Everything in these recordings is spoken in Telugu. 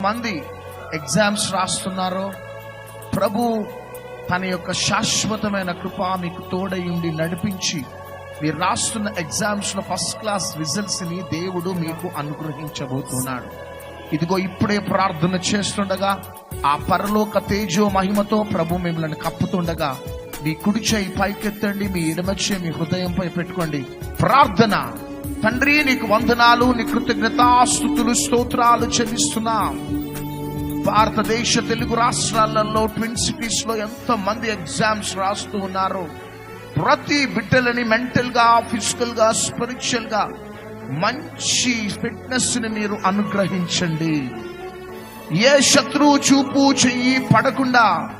మంది ఎగ్జామ్స్ రాస్తున్నారో ప్రభు తన యొక్క శాశ్వతమైన కృప మీకు తోడయుండి నడిపించి మీరు రాస్తున్న ఎగ్జామ్స్లో ఫస్ట్ క్లాస్ రిజల్ట్స్ని దేవుడు మీకు అనుగ్రహించబోతున్నాడు. ఇదిగో ఇప్పుడే ప్రార్థన చేస్తుండగా ఆ పరలోక తేజో మహిమతో ప్రభు మిమ్మల్ని కప్పుతుండగా మీ కుడి చేయి పైకెత్తండి మీ ఎడమ చేయి మీ హృదయంపై పెట్టుకోండి. ప్రార్థన తండ్రి నీకు వందనాలు నీ కృతజ్ఞతాస్థుతులు స్తోత్రాలు చెల్లిస్తున్నా. భారతదేశ తెలుగు రాష్ట్రాలలో ట్విన్ సిటీస్లో ఎంతో మంది ఎగ్జామ్స్ రాస్తూ ఉన్నారు ప్రతి బిడ్డలని మెంటల్గా ఫిజికల్గా స్పిరిచువల్గా మంచి ఫిట్నెస్ని మీరు అనుగ్రహించండి. ఏ శత్రువు చూపు చెయ్యి పడకుండా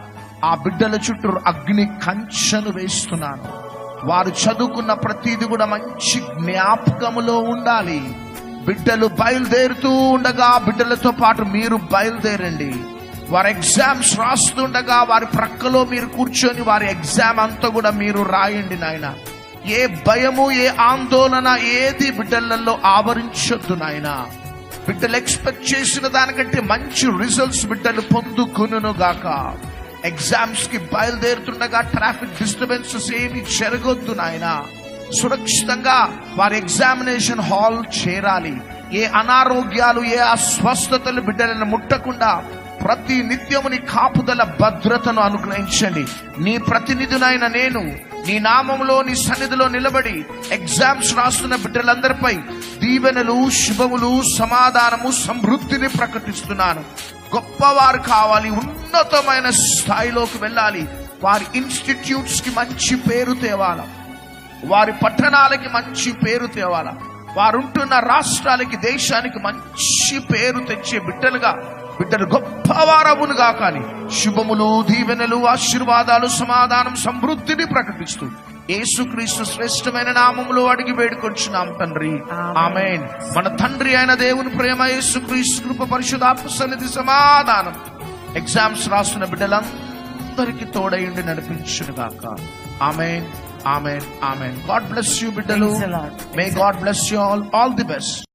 ఆ బిడ్డల చుట్టూ అగ్ని కంచెను వేస్తున్నాను. వారు చదువుకున్న ప్రతిది కూడా మంచి జ్ఞాపకములో ఉండాలి. బిడ్డలు బయలుదేరుతూ ఉండగా బిడ్డలతో పాటు మీరు బయలుదేరండి. వారి ఎగ్జామ్స్ రాస్తుండగా వారి ప్రక్కలో మీరు కూర్చొని వారి ఎగ్జామ్ అంతా కూడా మీరు రాయండి నాయన. ఏ భయము ఏ ఆందోళన ఏది బిడ్డలలో ఆవరించొద్దు నాయనా. బిడ్డలు ఎక్స్పెక్ట్ చేసిన దానికంటే మంచి రిజల్ట్స్ బిడ్డలు పొందుకును గాక ఎగ్జామ్స్కి బయలుదేరుతుండగా ట్రాఫిక్ డిస్టర్బెన్సెస్ ఏమి జరగొద్దు నాయన. సురక్షితంగా వారి ఎగ్జామినేషన్ హాల్ చేరాలి. ఏ అనారోగ్యాలు ఏ అస్వస్థతలు బిడ్డలను ముట్టకుండా ప్రతి నిత్యముని కాపుదల భద్రతను అనుగ్రహించండి. నీ ప్రతినిధునైన నేను నీ నామంలో నీ సన్నిధిలో నిలబడి ఎగ్జామ్స్ రాస్తున్న బిడ్డలందరిపై దీవెనలు శుభములు సమాధానము సమృద్ధిని ప్రకటిస్తున్నాను. గొప్పవారు కావాలి ఉన్నతమైన స్థాయిలోకి వెళ్ళాలి. వారి ఇన్స్టిట్యూట్స్కి మంచి పేరు తేవాలి? వారి పట్టణాలకి మంచి పేరు తేవాల? వారుంటున్న రాష్ట్రాలకి దేశానికి మంచి పేరు తెచ్చే బిడ్డలుగా బిడ్డలు గొప్పవారవునుగా కానీ శుభములు దీవెనలు ఆశీర్వాదాలు సమాధానం సమృద్ధిని ప్రకటిస్తూ యేసుక్రీస్తు శ్రేష్టమైన నామములో అడిగి వేడుకొచ్చున్నాం తండ్రి. ఆమెన్. మన తండ్రి అయిన దేవుని ప్రేమ యేసుక్రీస్తు కృప పరిశుధాత్మ సన్నిధి సమాధానం. ఎగ్జామ్స్ రాస్తున్న బిడ్డలందరికీ తోడయుండి నడిపించునుగాక. Amen amen amen. God bless you బిడ్డలు. May God bless you all all the best